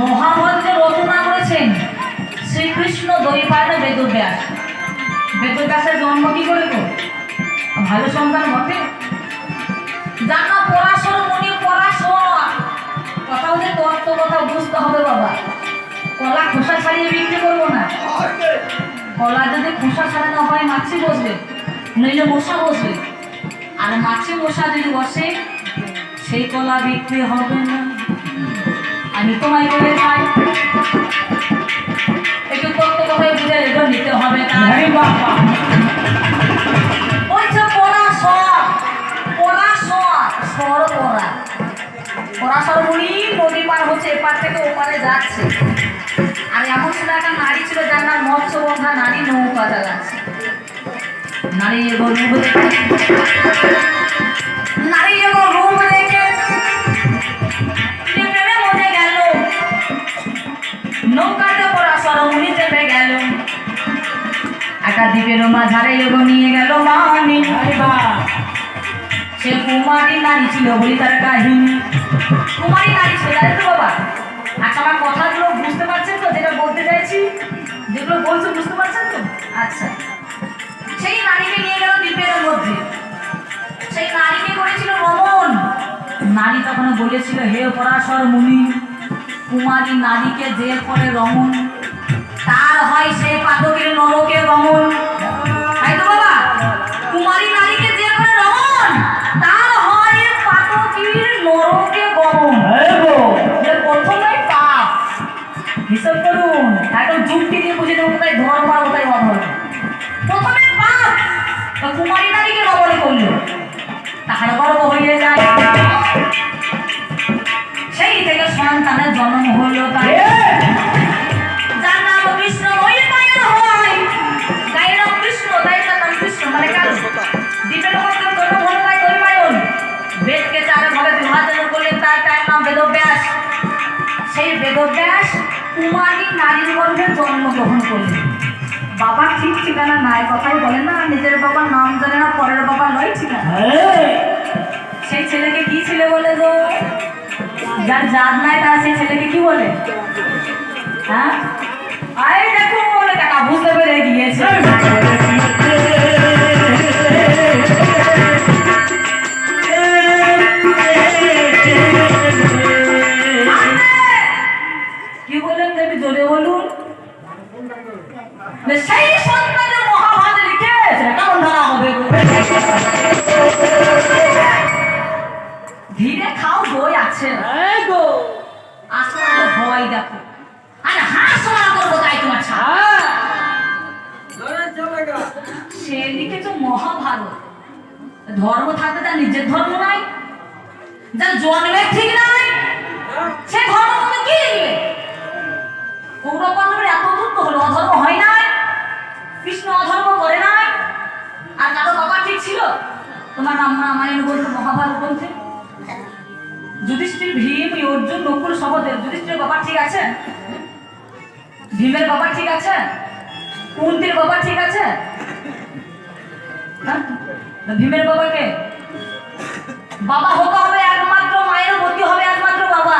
মহাভারত রচনা করেছেন শ্রীকৃষ্ণ দৈপায়ন বেদব্যাস। বেদব্যাসের জন্ম কি করে তো? ভালো সন্তান বটে। জানা না পড়াশোনা মনে পড়াশোনা কথা হচ্ছে তত্ত্ব, কথা বুঝতে হবে বাবা। কলা খোসা ছাড়িয়ে বিক্রি করব না। কলা যদি খোসা ছাড়ানো হয়, মাছি বসবে। নইলে মশা বসবে। আর মাছি মশা যদি বসে, সেই কলা বিক্রি হবে না। আমি তোমায় বলে যাই। একটু তত্ত্ব কথায় বুঝে এগুলো নিতে হবে তাই ওই যে পড়া সর পড়া সর সর পড়া। পড়া সর বলি নদী পার হচ্ছে এপার থেকে ওপারে যাচ্ছে। আর এমন একটা নারী ছিল যার নাম নারী নৌকা চালাচ্ছে। নারী এগো নারী এগো একটা দ্বীপের মাঝারে এগো নিয়ে গেল মানি। সে কুমারী নারী ছিল বলি তার কাহিনী। কুমারী নারী ছিল জানেন তো বাবা? আচ্ছা আমার কথাগুলো বুঝতে পারছেন তো, যেটা বলতে চাইছি? যেগুলো বলছো, বুঝতে পারছেন তো? আচ্ছা। সেই নারীকে নিয়ে গেল দ্বীপের মধ্যে। সেই নারীকে করেছিল রমন নারী তখন বলেছিল, হে পরাশর মুনি, কুমারী নারীকে যে করে রমন তার হয় সেই পাতকের নরকে রমন তাই তো বাবা? কুমারী নারীকে যে করে রমন তার হয় পাতকির নরকে গমন। যে প্রথমে পাপ হিসাব করুন এখন যুক্তি দিয়ে বুঝে দেবো কোথায় ধর্ম আর কোথায় অধর্ম প্রথমে পাপ কুমারী নারীকে রমণে করল। তাহার গর্ব হয়ে যায়। সেই থেকে সন্তানের জন্ম হলো তাই বেদব্যাস কুমারী নারীর গর্ভে জন্মগ্রহণ করলেন। বাবা ঠিক ঠিকানা নাই কথাই বলে না। নিজের বাবার নাম জানে না পরের বাবা নয় ঠিকানা। সেই ছেলেকে কি ছেলে বলে গো? যার জাত নাই তার সেই ছেলেকে কি বলে? হ্যাঁ? আরে দেখো বলে টাকা বুঝতে পেরে গিয়েছে। সেই সন্তানের মহাভারত ধরা হবে ধীরে খাও দই আছে আসলে ভয় দেখো। আরে হাঁস করব তাই তোমার ছাড়া সে লিখেছে মহাভারত। ধর্ম থাকতে তার নিজের ধর্ম নাই। যার জন্মের ঠিক নাই সে ধর্ম তুমি কি লিখবে? তোমার নাম রামায়ণ বলতে মহাভারত বলতে যুধিষ্ঠির ভীম অর্জুন নকুল সহদেব যুধিষ্ঠির বাবা ঠিক আছে? ভীমের বাবা ঠিক আছে? কুন্তির বাবা ঠিক আছে? হ্যাঁ? ভীমের বাবাকে বাবা হতে হবে একমাত্র মায়ের গতি হবে একমাত্র বাবা।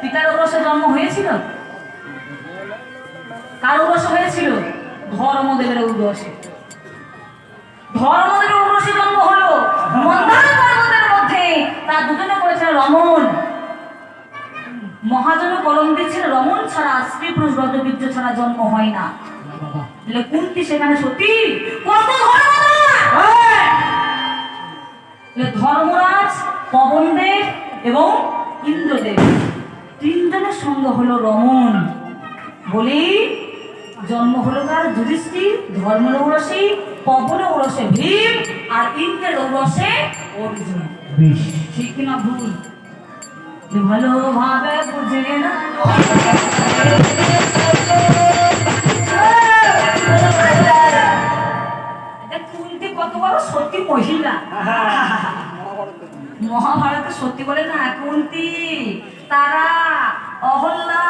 পিতার উরসে জন্ম হয়েছিল? কার উরসে হয়েছিল? ধর্মদেবের উরসে ধর্মদেবের জন্ম হলো পর্বতের মধ্যে। তার দুজনে করেছিল রমন মহাজন কলম দিচ্ছেন রমন ছাড়া স্ত্রী পুরুষ রজবীর্য ছাড়া জন্ম হয় না। কুন্তি সেখানে সত্যি? কত ধর্মরাজ, পবনদেব এবং ইন্দ্রদেব। তিনজনের সঙ্গে হলো রমন বলি, জন্ম হলো তার যুধিষ্ঠির ধর্মের ঔরসী ওরসে ভীম আর ইন্দ্রের ঔরসে অর্জুন। ঠিক কিনা ভুল? ভালোভাবে বুঝে না। কত বড় সত্যি মহিলা। মহাভারতে সত্যি বলে না কুন্তি তারা অহল্যা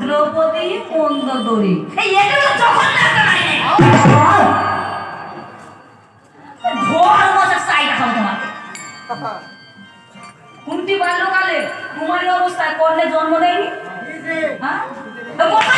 দ্রৌপদী মন্দোদরী এই কুন্তি বাল্যকালে কুমারী অবস্থায় কন্যা জন্ম দেয়নি? হ্যাঁ?